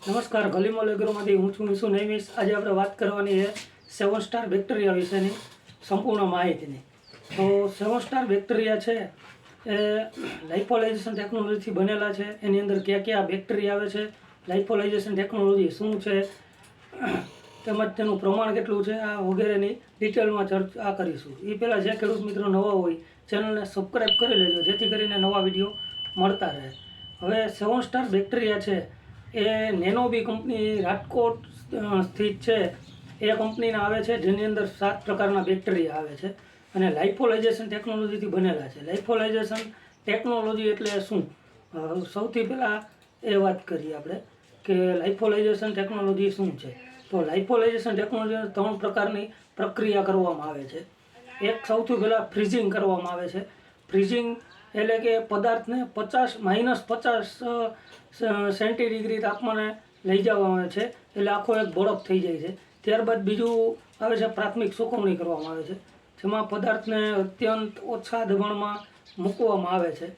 નમસ્કાર ગલીમો લેગરોમાંથી હું છું મિશુ નૈમિશ આજે આપણે વાત કરવાની છે સેવન સ્ટાર બેક્ટેરિયા વિશેની સંપૂર્ણ માહિતીની. તો સેવન સ્ટાર બેક્ટેરિયા છે એ લાઇફોલાઇઝેશન ટેકનોલોજીથી બનેલા છે. એની અંદર કયા કયા બેક્ટેરિયા આવે છે લાઇફોલાઇઝેશન ટેકનોલોજી શું છે, તેમજ તેનું પ્રમાણ કેટલું છે, આ વગેરેની ડિટેલમાં ચર્ચા કરીશું. એ પહેલાં જે ખેડૂત મિત્રો નવા હોય, ચેનલને સબસ્ક્રાઈબ કરી લેજો, જેથી કરીને નવા વીડિયો મળતા રહે. હવે સેવન સ્ટાર બેક્ટેરિયા છે એ નેનોબી કંપની રાજકોટ સ્થિત છે. એ કંપનીના આવે છે, જેની અંદર સાત પ્રકારના બેક્ટેરિયા આવે છે અને લાઇફોલાઇઝેશન ટેકનોલોજીથી બનેલા છે. લાઇફોલાઇઝેશન ટેકનોલોજી એટલે શું? સૌથી પહેલાં એ વાત કરીએ આપણે કે લાઇફોલાઇઝેશન ટેકનોલોજી શું છે? તો લાઇફોલાઇઝેશન ટેકનોલોજી ત્રણ પ્રકારની પ્રક્રિયા કરવામાં આવે છે. એક સૌથી પહેલાં ફ્રીઝિંગ કરવામાં આવે છે. ફ્રીઝિંગ એટલે કે પદાર્થને પચાસ, માઇનસ પચાસ સેન્ટી ડિગ્રી તાપમાને લઈ જવામાં આવે છે. એટલે આખો એક બરફ થઈ જાય છે. ત્યારબાદ બીજું આવે છે પ્રાથમિક સુકવણી કરવામાં આવે છે. જેમાં પદાર્થને અત્યંત ઓછા દબાણમાં મૂકવામાં આવે છે.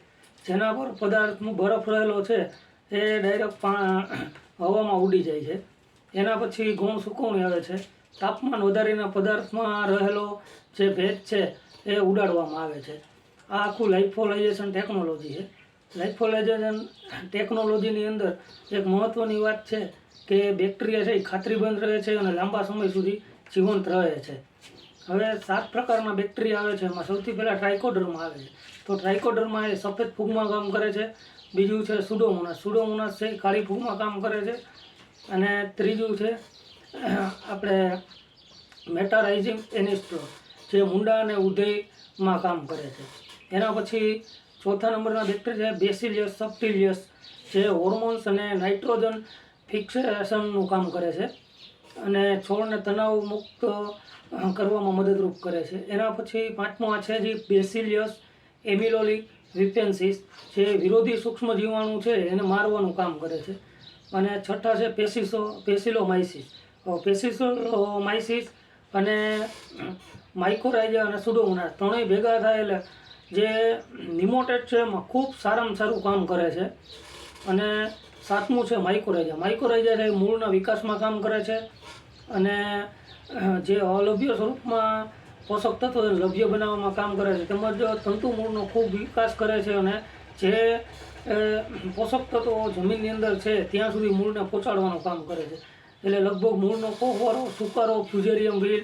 જેના પર પદાર્થનું બરફ રહેલો છે એ ડાયરેક્ટ હવામાં ઉડી જાય છે. એના પછી ગૌણ સુકવણી આવે છે. તાપમાન વધારીને પદાર્થમાં રહેલો જે ભેજ છે એ ઉડાડવામાં આવે છે. આ આખું લાઇફોલાઇઝેશન ટેકનોલોજી છે. લાઇફોલાઇઝેશન ટેકનોલોજીની અંદર એક મહત્ત્વની વાત છે કે બેક્ટેરિયા છે એ ખાતરીબંધ રહે છે અને લાંબા સમય સુધી જીવંત રહે છે. હવે સાત પ્રકારના બેક્ટેરિયા આવે છે. એમાં સૌથી પહેલાં ટ્રાઇકોડર્મા આવે છે. તો ટ્રાઇકોડર્મા એ સફેદ ફૂગમાં કામ કરે છે. બીજું છે સુડોમોનાસ સુડોમોનાસ છે એ કાળી ફૂગમાં કામ કરે છે. અને ત્રીજું છે, આપણે મેટારાઇઝિંગ એનિસ્ટ્રો જે મુંડા અને ઉદયમાં કામ કરે છે. એના પછી ચોથા નંબરના બેક્ટેરિયા બેસિલિયસ સબટિલિયસ જે હોર્મોન્સ અને નાઇટ્રોજન ફિક્સેશનનું કામ કરે છે અને છોડને તણાવ મુક્ત કરવામાં મદદરૂપ કરે છે. એના પછી પાંચમો આ છે જે બેસિલિયસ એમિલોલિક વિપેન્સિસ જે વિરોધી સૂક્ષ્મ જીવાણુ છે એને મારવાનું કામ કરે છે. અને છઠ્ઠા છે પેસિસો પેસિલોમાઇસિસ પેસિસોમાઇસિસ અને માઇકોરાઇઝા અને સુડોમોના ત્રણેય ભેગા થાય એટલે જે નિમોટેડ છે, એમાં ખૂબ સારામાં સારું કામ કરે છે. અને સાતમું છે માઇકોરાઇઝા માઇકોરાઇઝા છે મૂળના વિકાસમાં કામ કરે છે. અને જે અલભ્ય સ્વરૂપમાં પોષક તત્વો લભ્ય બનાવવામાં કામ કરે છે. તેમજ તંતુ મૂળનો ખૂબ વિકાસ કરે છે અને જે પોષક તત્વો જમીનની અંદર છે, ત્યાં સુધી મૂળને પહોંચાડવાનું કામ કરે છે. એટલે લગભગ મૂળનો કોહવારો, સુકારો, ફ્યુઝેરિયમ વીલ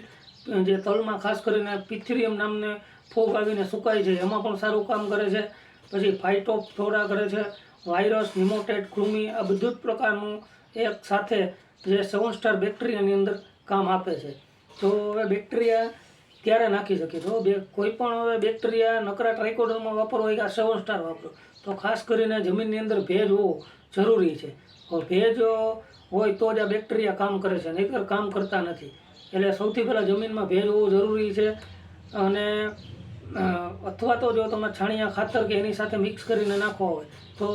જે તલમાં ખાસ કરીને પિથેરિયમ નામને ફોગ આવીને સુકાય છે. એમાં પણ સારું કામ કરે છે. પછી ફાઇટોફ્લોરા કરે છે. વાયરસ હિમોટેટ કૃમિ આ બધું જ પ્રકારનું એક સાથે જે સેવન સ્ટાર બેક્ટેરિયાની અંદર કામ આપે છે. તો હવે બેક્ટેરિયા ક્યારે નાખી શકીએ? તો બે કોઈ પણ હવે બેક્ટેરિયા નકરા ટ્રાઇકોડરમાં વાપરવો હોય કે આ સેવન સ્ટાર વાપરો. તો ખાસ કરીને જમીનની અંદર ભેજ હોવો જરૂરી છે. ભેજ હોય તો જ આ બેક્ટેરિયા કામ કરે છે. નહીંતર કામ કરતા નથી. એટલે સૌથી પહેલાં જમીનમાં ભેજ હોવો જરૂરી છે. અને અથવા તો જો તમે છાણિયા ખાતર કે એની સાથે મિક્સ કરીને નાખવા હોય, તો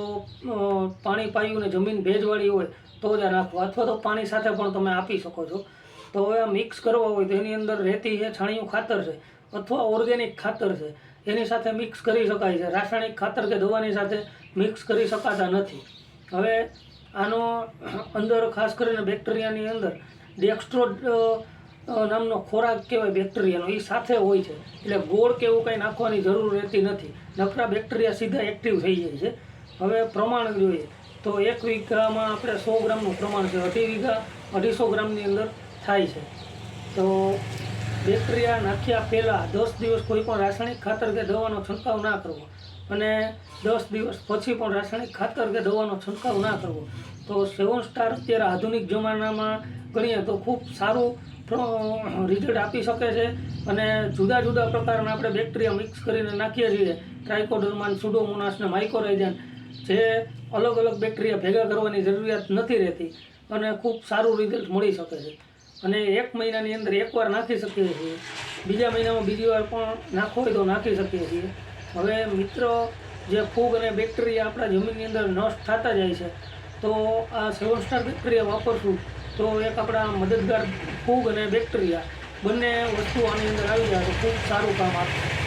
પાણી પાયું ને જમીન ભેજવાળી હોય, તો જ આ નાખવા અથવા તો પાણી સાથે પણ તમે આપી શકો છો. તો હવે આ મિક્સ કરવા હોય તો એની અંદર રેતી છે, છાણિયું ખાતર છે, અથવા ઓર્ગેનિક ખાતર છે, એની સાથે મિક્સ કરી શકાય છે. રાસાયણિક ખાતર કે દવાની સાથે મિક્સ કરી શકાતા નથી. હવે આનો અંદર ખાસ કરીને બેક્ટેરિયાની અંદર ડેક્સ્ટ્રો નામનો ખોરાક કહેવાય બેક્ટેરિયાનો એ સાથે હોય છે. એટલે ગોળ કે એવું કંઈ નાખવાની જરૂર રહેતી નથી. નકરા બેક્ટેરિયા સીધા એક્ટિવ થઈ જાય છે. હવે પ્રમાણ જોઈએ. તો એક વીઘામાં આપણે સો ગ્રામનું પ્રમાણ છે. અઢી વીઘા, અઢીસો ગ્રામની અંદર થાય છે. તો બેક્ટેરિયા નાખ્યા પહેલાં દસ દિવસ કોઈ પણ રાસાયણિક ખાતર કે દવાનો છંટકાવ ના કરવો. અને દસ દિવસ પછી પણ રાસાયણિક ખાતર કે દવાનો છંટકાવ ના કરવો. તો સેવન સ્ટાર અત્યારે આધુનિક જમાનામાં ગણીએ તો ખૂબ સારું રિઝલ્ટ આપી શકે છે અને જુદા જુદા પ્રકારના આપણે બેક્ટેરિયા મિક્સ કરીને નાખીએ છીએ. ટ્રાઇકોડર્માન સુડોમોનાસ ને માઇકોરાઇઝન જે અલગ અલગ બેક્ટેરિયા ભેગા કરવાની જરૂરિયાત નથી રહેતી અને ખૂબ સારું રિઝલ્ટ મળી શકે છે. અને એક મહિનાની અંદર એકવાર નાખી શકીએ છીએ. બીજા મહિનામાં બીજી વાર પણ નાખવો હોય તો નાખી શકીએ છીએ. હવે મિત્રો, જે ફૂગ અને બેક્ટેરિયા આપણા જમીનની અંદર નષ્ટ થતા જાય છે તો આ સેવન સ્ટાર વાપરશું તો એક આપણા મદદગાર ફૂગ અને બેક્ટેરિયા બંને વસ્તુ આની અંદર આવી જાય તો ખૂબ સારું કામ આપશે